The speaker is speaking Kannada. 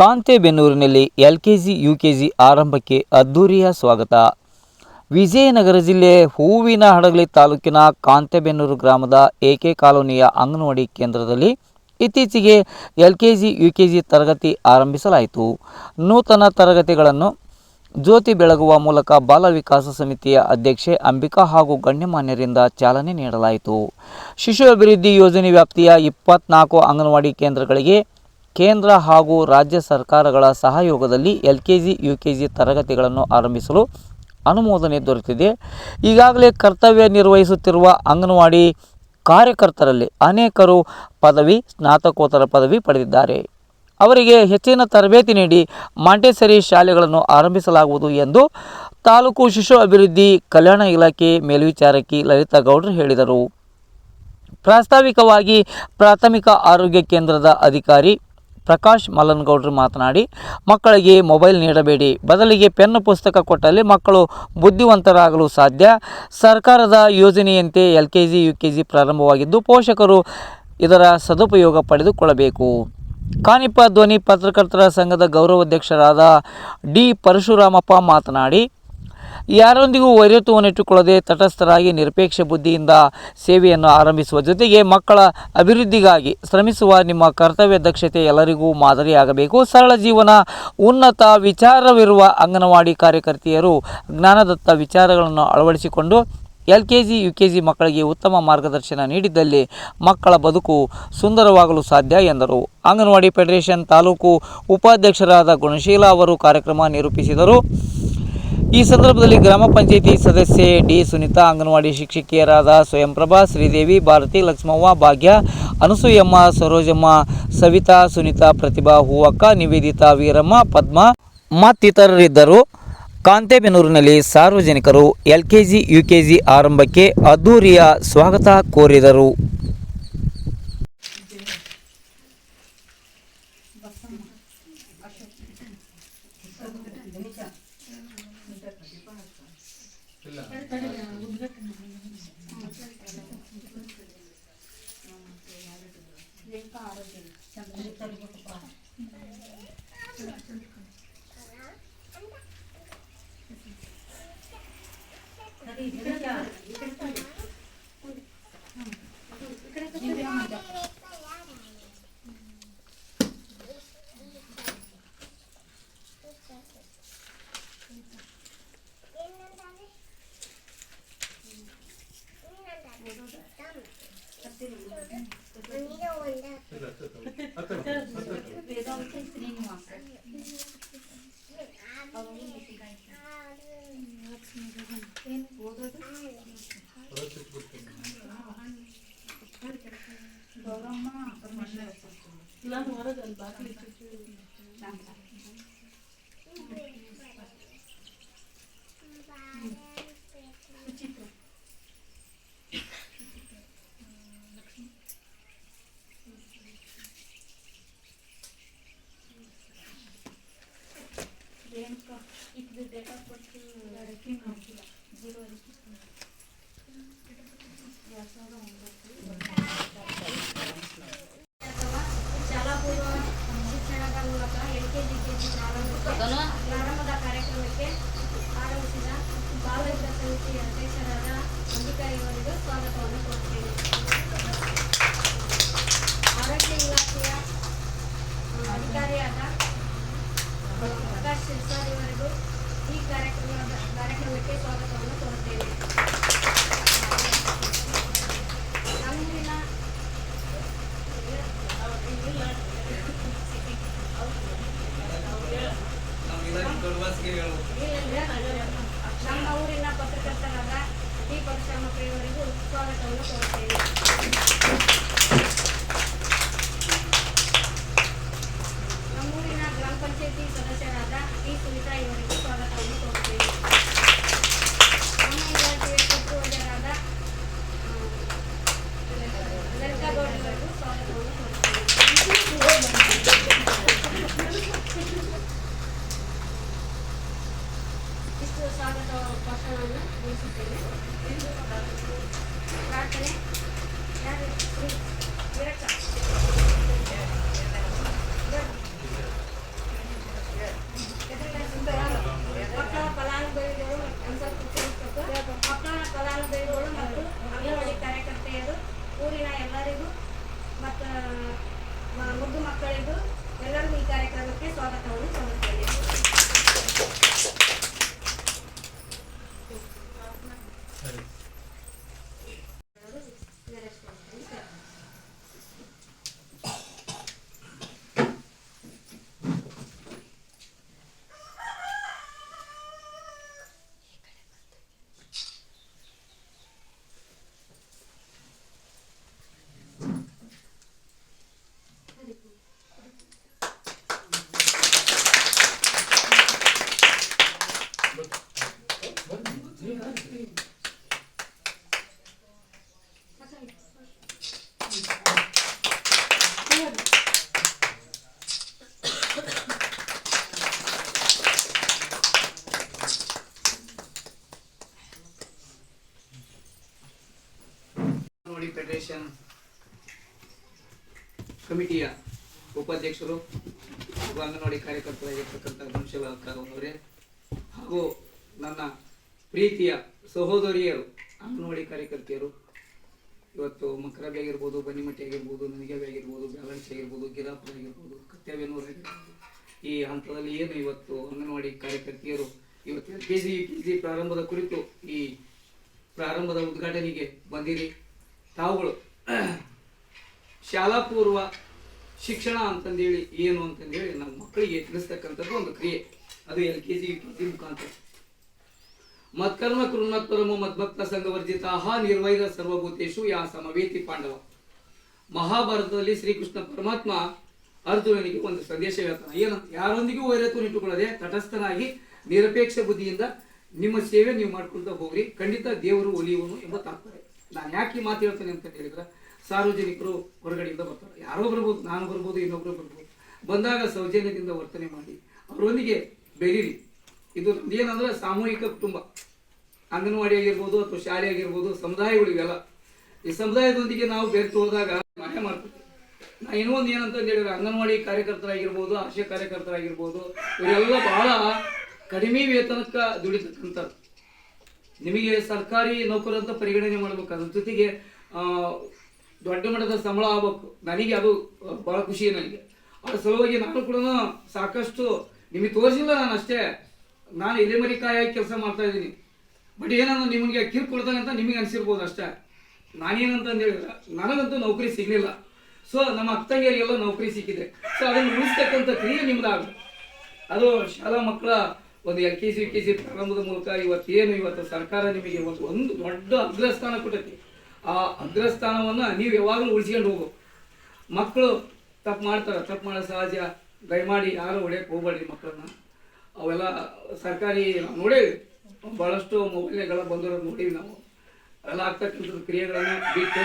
ಕಾಂತೆಬೆನ್ನೂರಿನಲ್ಲಿ ಎಲ್ಕೆಜಿ ಜಿ ಆರಂಭಕ್ಕೆ ಅದ್ದೂರಿಯ ಸ್ವಾಗತ. ವಿಜಯನಗರ ಜಿಲ್ಲೆ ಹೂವಿನ ಹಡಗಲಿ ತಾಲೂಕಿನ ಕಾಂತೆಬೆನ್ನೂರು ಗ್ರಾಮದ ಎಕೆ ಕಾಲೋನಿಯ ಅಂಗನವಾಡಿ ಕೇಂದ್ರದಲ್ಲಿ ಇತ್ತೀಚೆಗೆ ಎಲ್ಕೆಜಿ ಜಿ ತರಗತಿ ಆರಂಭಿಸಲಾಯಿತು. ನೂತನ ತರಗತಿಗಳನ್ನು ಜ್ಯೋತಿ ಬೆಳಗುವ ಮೂಲಕ ಬಾಲ ವಿಕಾಸ ಸಮಿತಿಯ ಅಧ್ಯಕ್ಷೆ ಅಂಬಿಕಾ ಹಾಗೂ ಗಣ್ಯಮಾನ್ಯರಿಂದ ಚಾಲನೆ ನೀಡಲಾಯಿತು. ಶಿಶು ಅಭಿವೃದ್ಧಿ ಯೋಜನೆ ವ್ಯಾಪ್ತಿಯ ಇಪ್ಪತ್ನಾಲ್ಕು ಅಂಗನವಾಡಿ ಕೇಂದ್ರಗಳಿಗೆ ಕೇಂದ್ರ ಹಾಗೂ ರಾಜ್ಯ ಸರ್ಕಾರಗಳ ಸಹಯೋಗದಲ್ಲಿ L K G U K G ತರಗತಿಗಳನ್ನು ಆರಂಭಿಸಲು ಅನುಮೋದನೆ ದೊರೆತಿದೆ. ಈಗಾಗಲೇ ಕರ್ತವ್ಯ ನಿರ್ವಹಿಸುತ್ತಿರುವ ಅಂಗನವಾಡಿ ಕಾರ್ಯಕರ್ತರಲ್ಲಿ ಅನೇಕರು ಪದವಿ, ಸ್ನಾತಕೋತ್ತರ ಪದವಿ ಪಡೆದಿದ್ದಾರೆ. ಅವರಿಗೆ ಹೆಚ್ಚಿನ ತರಬೇತಿ ನೀಡಿ ಮಾಂಟೇಸರಿ ಶಾಲೆಗಳನ್ನು ಆರಂಭಿಸಲಾಗುವುದು ಎಂದು ತಾಲೂಕು ಶಿಶು ಅಭಿವೃದ್ಧಿ ಕಲ್ಯಾಣ ಇಲಾಖೆ ಮೇಲ್ವಿಚಾರಕಿ ಲಲಿತಾ ಗೌಡ್ರು ಹೇಳಿದರು. ಪ್ರಾಸ್ತಾವಿಕವಾಗಿ ಪ್ರಾಥಮಿಕ ಆರೋಗ್ಯ ಕೇಂದ್ರದ ಅಧಿಕಾರಿ ಪ್ರಕಾಶ್ ಮಲ್ಲನಗೌಡರು ಮಾತನಾಡಿ, ಮಕ್ಕಳಿಗೆ ಮೊಬೈಲ್ ನೀಡಬೇಡಿ. ಬದಲಿಗೆ ಪೆನ್ನು ಪುಸ್ತಕ ಕೊಟ್ಟಲ್ಲಿ ಮಕ್ಕಳು ಬುದ್ಧಿವಂತರಾಗಲು ಸಾಧ್ಯ. ಸರ್ಕಾರದ ಯೋಜನೆಯಂತೆ L K G U K G ಪ್ರಾರಂಭವಾಗಿದ್ದು ಪೋಷಕರು ಇದರ ಸದುಪಯೋಗ ಪಡೆದುಕೊಳ್ಳಬೇಕು. ಕಾನಿಪ ಧ್ವನಿ ಪತ್ರಕರ್ತರ ಸಂಘದ ಗೌರವಾಧ್ಯಕ್ಷರಾದ ಡಿ ಪರಶುರಾಮಪ್ಪ ಮಾತನಾಡಿ ಯಾರೊಂದಿಗೂ ವೈರತ್ವವನ್ನಿಟ್ಟುಕೊಳ್ಳದೆ ತಟಸ್ಥರಾಗಿ ನಿರಪೇಕ್ಷ ಬುದ್ಧಿಯಿಂದ ಸೇವೆಯನ್ನು ಆರಂಭಿಸುವ ಜೊತೆಗೆ ಮಕ್ಕಳ ಅಭಿವೃದ್ಧಿಗಾಗಿ ಶ್ರಮಿಸುವ ನಿಮ್ಮ ಕರ್ತವ್ಯ ದಕ್ಷತೆ ಎಲ್ಲರಿಗೂ ಮಾದರಿಯಾಗಬೇಕು. ಸರಳ ಜೀವನ, ಉನ್ನತ ವಿಚಾರವಿರುವ ಅಂಗನವಾಡಿ ಕಾರ್ಯಕರ್ತೆಯರು ಜ್ಞಾನದತ್ತ ವಿಚಾರಗಳನ್ನು ಅಳವಡಿಸಿಕೊಂಡು L K G U K G ಮಕ್ಕಳಿಗೆ ಉತ್ತಮ ಮಾರ್ಗದರ್ಶನ ನೀಡಿದ್ದಲ್ಲಿ ಮಕ್ಕಳ ಬದುಕು ಸುಂದರವಾಗಲು ಸಾಧ್ಯ ಎಂದರು. ಅಂಗನವಾಡಿ ಫೆಡರೇಷನ್ ತಾಲೂಕು ಉಪಾಧ್ಯಕ್ಷರಾದ ಗುಣಶೀಲ ಅವರು ಕಾರ್ಯಕ್ರಮ ನಿರೂಪಿಸಿದರು. ಈ ಸಂದರ್ಭದಲ್ಲಿ ಗ್ರಾಮ ಪಂಚಾಯಿತಿ ಸದಸ್ಯೆ ಡಿ ಸುನೀತಾ, ಅಂಗನವಾಡಿ ಶಿಕ್ಷಕಿಯರಾದ ಸ್ವಯಂಪ್ರಭಾ, ಶ್ರೀದೇವಿ, ಭಾರತಿ, ಲಕ್ಷ್ಮವ್ವ, ಭಾಗ್ಯ, ಅನಸೂಯಮ್ಮ, ಸರೋಜಮ್ಮ, ಸವಿತಾ, ಸುನಿತಾ, ಪ್ರತಿಭಾ, ಹೂವಕ್ಕ, ನಿವೇದಿತಾ, ವೀರಮ್ಮ, ಪದ್ಮ ಮತ್ತಿತರರಿದ್ದರು. ಕಾಂತೇಬೆನೂರಿನಲ್ಲಿ ಸಾರ್ವಜನಿಕರು ಎಲ್ಕೆಜಿ, ಯುಕೆಜಿ ಆರಂಭಕ್ಕೆ ಅದ್ದೂರಿಯ ಸ್ವಾಗತ ಕೋರಿದರು. वेदांत स्त्री निवास ಗೌರಮ್ಮ ಇಲ್ಲ ಹೊರದಲ್ಲಿ ಬಾಕಿ ಶಾಂತ ನಮ್ಮ ಊರಿನ ಪತ್ರಕರ್ತರಾದ ಡಿ ಪರಶುರಾಮಪ್ಪಯವರಿಗೂ ಸ್ವಾಗತವನ್ನು ಕೋರುತ್ತೇವೆ ನಮ್ಮೂರಿನ ಗ್ರಾಮ ಪಂಚಾಯತಿ ಸದಸ್ಯರಾದ ಟಿ ಸುನೀತಾ ಇವರಿಗೂ ಸ್ವಾಗತವನ್ನು ಕೋರುತ್ತೇನೆ. ಫೆಡರೇಷನ್ ಕಮಿಟಿಯ ಉಪಾಧ್ಯಕ್ಷರು ಹಾಗೂ ಅಂಗನವಾಡಿ ಕಾರ್ಯಕರ್ತರಾಗಿರ್ತಕ್ಕಂಥ ಗುಣಶೀಲ ಅವರೇ ಹಾಗೂ ನನ್ನ ಪ್ರೀತಿಯ ಸಹೋದರಿಯರು ಅಂಗನವಾಡಿ ಕಾರ್ಯಕರ್ತೆಯರು, ಇವತ್ತು ಮಕರಬಿ ಆಗಿರ್ಬೋದು ಬನ್ನಿಮಟ್ಟಿ ಆಗಿರ್ಬೋದು ನನಗೆ ಆಗಿರ್ಬೋದು ಬ್ಯಾಲೆನ್ಸ್ ಆಗಿರ್ಬೋದು ಗಿರಾಪುರ ಆಗಿರ್ಬೋದು ಕತ್ಯಾಬೇನೂರು ಆಗಿರ್ಬೋದು ಈ ಹಂತದಲ್ಲಿ ಏನು ಇವತ್ತು ಅಂಗನವಾಡಿ ಕಾರ್ಯಕರ್ತೆಯರು ಇವತ್ತು L K G K G ಪ್ರಾರಂಭದ ಕುರಿತು ಈ ಪ್ರಾರಂಭದ ಉದ್ಘಾಟನೆಗೆ ಬಂದಿರಿ. ತಾವುಗಳು ಶಾಲಾ ಪೂರ್ವ ಶಿಕ್ಷಣ ಅಂತಂದೇಳಿ ಏನು ಅಂತಂದೇಳಿ ನಮ್ಮ ಮಕ್ಕಳಿಗೆ ತಿಳಿಸ್ತಕ್ಕಂಥದ್ದು ಒಂದು ಕ್ರಿಯೆ. ಅದು L K G K G ಮುಖಾಂತರ. ಮತ್ಕರ್ಮ ಕೃಣ್ಮತ್ಪರಮೋ ಮದ್ಭಕ್ತ ಸಂಘವರ್ಜಿತ ನಿರ್ವೈರ ಸರ್ವಭೂತೇಶು ಯಾ ಸಮವೇತಿ ಪಾಂಡವ. ಮಹಾಭಾರತದಲ್ಲಿ ಶ್ರೀಕೃಷ್ಣ ಪರಮಾತ್ಮ ಅರ್ಜುನನಿಗೆ ಒಂದು ಸಂದೇಶ ಹೇಳ್ತಾನೆ. ಏನು ಯಾರೊಂದಿಗೂ ವೈರತ್ವ ಇಟ್ಟುಕೊಳ್ಳದೆ ತಟಸ್ಥನಾಗಿ ನಿರಪೇಕ್ಷ ಬುದ್ಧಿಯಿಂದ ನಿಮ್ಮ ಸೇವೆ ನೀವು ಮಾಡ್ಕೊಳ್ತಾ ಹೋಗ್ರಿ. ಖಂಡಿತ ದೇವರು ಒಲಿಯುವನು ಎಂಬ ತಾತ್ಪರ್ಯ. ನಾನು ಯಾಕೆ ಮಾತು ಹೇಳ್ತೇನೆ ಅಂತ ಹೇಳಿದ್ರೆ? ಸಾರ್ವಜನಿಕರು ಹೊರಗಡೆಯಿಂದ ಬರ್ತಾರೆ. ಯಾರೋ ಬರ್ಬೋದು, ನಾನು ಬರ್ಬೋದು, ಇನ್ನೊಬ್ರು ಬರ್ಬೋದು. ಬಂದಾಗ ಸೌಜನ್ಯದಿಂದ ವರ್ತನೆ ಮಾಡಿ, ಅವರೊಂದಿಗೆ ಬೆರೀರಿ ಇದು ಏನಂದ್ರೆ ಸಾಮೂಹಿಕ ಕುಟುಂಬ. ಅಂಗನವಾಡಿ ಆಗಿರ್ಬೋದು ಅಥವಾ ಶಾಲೆ ಆಗಿರ್ಬೋದು ಸಮುದಾಯಗಳು ಇವೆಲ್ಲ ಈ ಸಮುದಾಯದೊಂದಿಗೆ ನಾವು ಬೆರೆತು ಹೋದಾಗ ಮಾಯ ಮಾಡ್ತೀವಿ. ನಾ ಏನೋ ಒಂದು ಏನಂತ ಹೇಳಿದ್ರೆ ಅಂಗನವಾಡಿ ಕಾರ್ಯಕರ್ತರಾಗಿರ್ಬೋದು, ಆಶಾ ಕಾರ್ಯಕರ್ತರಾಗಿರ್ಬೋದು, ಇವರೆಲ್ಲ ಬಹಳ ಕಡಿಮೆ ವೇತನಕ್ಕೆ ದುಡಿತಕ್ಕಂಥದ್ದು ನಿಮಗೆ ಸರ್ಕಾರಿ ನೌಕರ ಅಂತ ಪರಿಗಣನೆ ಮಾಡ್ಬೇಕು. ಅದ್ರ ಜೊತೆಗೆ ದೊಡ್ಡ ಮಟ್ಟದ ಸಂಬಳ ಆಗ್ಬೇಕು. ನನಗೆ ಅದು ಬಹಳ ಖುಷಿ ನನಗೆ. ಅದ್ರ ಸಲುವಾಗಿ ನಾನು ಕೂಡ ಸಾಕಷ್ಟು ನಿಮಗೆ ತೋರಿಸಿಲ್ಲ ನಾನು ಅಷ್ಟೇ. ನಾನು ಕಾಯಾಗಿ ಕೆಲಸ ಮಾಡ್ತಾ ಇದ್ದೀನಿ. ಬಟ್ ಏನಂದ್ರೆ ನಿಮಗೆ ಕಿರು ಕೊಡ್ತಾನೆ ಅಂತ ನಿಮಗೆ ಅನಿಸಿರ್ಬೋದು ಅಷ್ಟೇ. ನಾನೇನಂತ ಹೇಳಿದ್ರೆ, ನನಗಂತೂ ನೌಕರಿ ಸಿಗಲಿಲ್ಲ. ಸೊ ನಮ್ಮ ಅತ್ತಂಗಿಯರಿಗೆಲ್ಲ ನೌಕರಿ ಸಿಕ್ಕಿದೆ. ಸೊ ಅದನ್ನು ಉಳಿಸ್ತಕ್ಕಂಥ ಕ್ರಿಯೆ ನಿಮ್ದಾಗ ಅದು ಶಾಲಾ ಮಕ್ಕಳ ಒಂದು L K G K G ಪ್ರಾರಂಭದ ಮೂಲಕ ಇವತ್ತೇನು ಇವತ್ತು ಸರ್ಕಾರ ನಿಮಗೆ ಒಂದು ದೊಡ್ಡ ಅಗ್ರಸ್ಥಾನ ಕೊಟ್ಟೈತಿ. ಆ ಅಗ್ರಸ್ಥಾನವನ್ನು ನೀವು ಯಾವಾಗಲೂ ಉಳಿಸ್ಕೊಂಡು ಹೋಗು. ಮಕ್ಕಳು ತಪ್ಪು ಮಾಡ್ತಾರೆ. ತಪ್ಪು ಮಾಡೋ ಸಹಜ. ದಯಮಾಡಿ ಯಾರು ಹೊಡೆಯಕ್ಕೆ ಹೋಗ್ಬೇಡ್ರಿ ಮಕ್ಕಳನ್ನ. ಅವೆಲ್ಲ ಸರ್ಕಾರಿ ನಾವು ನೋಡೇವಿ ಭಾಳಷ್ಟು ಮೊಬೈಲ್ಗಳ ಬಂದಿರೋದು ನೋಡೀವಿ ನಾವು. ಅವೆಲ್ಲ ಆಗ್ತಕ್ಕಂಥದ್ದು ಕ್ರಿಯೆಗಳನ್ನು ಬಿಟ್ಟು